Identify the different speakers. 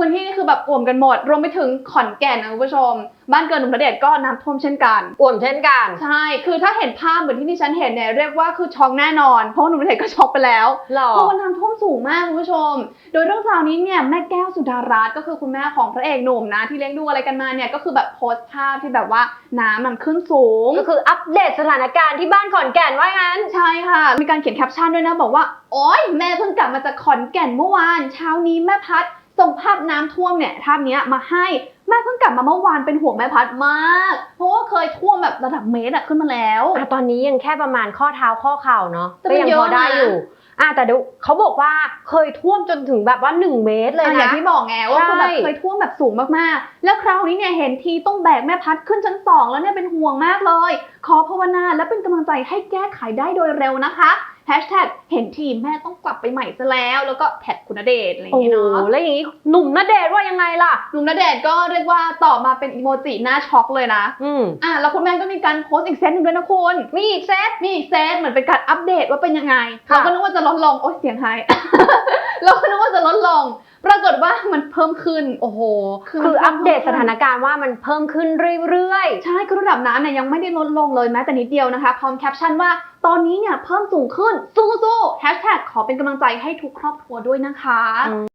Speaker 1: พื้นที่นี่คือแบบอ่วมกันหมด รวมไปถึงขอนแก่นนะคุณผู้ชม บ้านเกิดหนุ่มณเดชน์ก็น้ำท่วมเช่นกัน
Speaker 2: อ่วมเช่นกัน
Speaker 1: ใช่ คือถ้าเห็นภาพเหมือนที่ดิฉันเห็นเนี่ยเรียกว่าคือช็อกแน่นอน เพราะว่าหนุ่มณเดชน์ก็ช็อกไปแล้ว
Speaker 2: หรอ
Speaker 1: เพราะว่าน้ำท่วมสูงมากคุณผู้ชม โดยเรื่องราวนี้เนี่ยแม่แก้วสุดารัตน์ก็คือคุณแม่ของพระเอกหนุ่มนะที่เลี้ยงดูอะไรกันมาเนี่ยก็คือแบบโพสต์ภาพที่แบบว่าน้ำมันขึ้นสูง
Speaker 2: ก็คืออัปเดตสถานการณ์ที่บ้านขอนแก่นว่างั้น
Speaker 1: ใช่ค่ะ มีการเขียนแคปชั่นด้วยนะบอกว่า โอ๊ย แม่เพิ่งกลับมาจากขอนแก่นเมื่อวาน เช้านี้แม่พัด ส่งภาพน้ำท่วมเนี่ยภาพเนี้ยมาให้แม่เพิ่งกลับมาเมื่อวานเป็นห่วงแม่พัดมาก เพราะว่าเคยท่วมแบบระดับเมตรอะขึ้นมาแล้ว
Speaker 2: อะตอนนี้ยังแค่ประมาณข้อเท้าข้อเข่าเนาะ
Speaker 1: แต่
Speaker 2: ก็
Speaker 1: มัน
Speaker 2: ยัง
Speaker 1: เย
Speaker 2: พ
Speaker 1: อะ
Speaker 2: อได้
Speaker 1: นะ
Speaker 2: อยู่อะแต่เดี๋ยวเขาบอกว่าเคยท่วมจนถึงแบบว่า 1 เมตรเลย
Speaker 1: อะอย่าง
Speaker 2: นะ
Speaker 1: ที่บอกไงว่าคือแบบ
Speaker 2: ใช่
Speaker 1: เคยท่วมแบบสูงมากๆ แล้วคราวนี้เนี่ยเห็นทีต้องแบกแม่พัดขึ้นชั้นสองแล้วเนี่ยเป็นห่วงมากเลย ขอภาวนาและเป็นกำลังใจให้แก้ไขได้โดยเร็วนะคะแฮชแท็กเห็นทีแม่ต้องกลับไปใหม่ซะแล้ว แล้วก็แท็กคุณณเดชน์อะไรอย่าง
Speaker 2: โอ้
Speaker 1: เงี้ย
Speaker 2: โห
Speaker 1: เนาะ
Speaker 2: แล้วอย่างนี้หนุ่มณเดชน์ว่ายังไงล่ะ
Speaker 1: หนุ่มณเดชน์ก็เรียกว่าตอบมาเป็นอีโมจิหน้าช็อกเลยนะ
Speaker 2: อืม
Speaker 1: อะแล้วคุณแม่ก็มีการโพสต์อีกเซตหนึ่งด้วยนะคุณ
Speaker 2: มีอีกเซต
Speaker 1: มีอีกเซตเหมือนเป็นการอัปเดตว่าเป็นยังไง
Speaker 2: ค่ะ
Speaker 1: เราก็นึกว่าจะลดลงโอ๊ยเสียงหายเราก็นึกว่าจะลดลง ปรากฏว่ามันเพิ่มขึ้น
Speaker 2: โอ้โห
Speaker 1: คือ
Speaker 2: คือ
Speaker 1: มัน
Speaker 2: อัปเดต
Speaker 1: เพิ่
Speaker 2: ส
Speaker 1: มขึ้น
Speaker 2: ถานการณ์ว่ามันเพิ่มขึ้นเรื่อย
Speaker 1: ใช่คือระดับน้ำเนี่ยยังไม่ได้ลดลงเลยแม้แต่นิดเดียวนะคะ พร้อมแคปชั่นว่าตอนนี้เนี่ยเพิ่มสูงขึ้นสู้ๆแฮชแท็กขอเป็นกำลังใจให้ทุกครอบครัวด้วยนะคะ
Speaker 2: อืม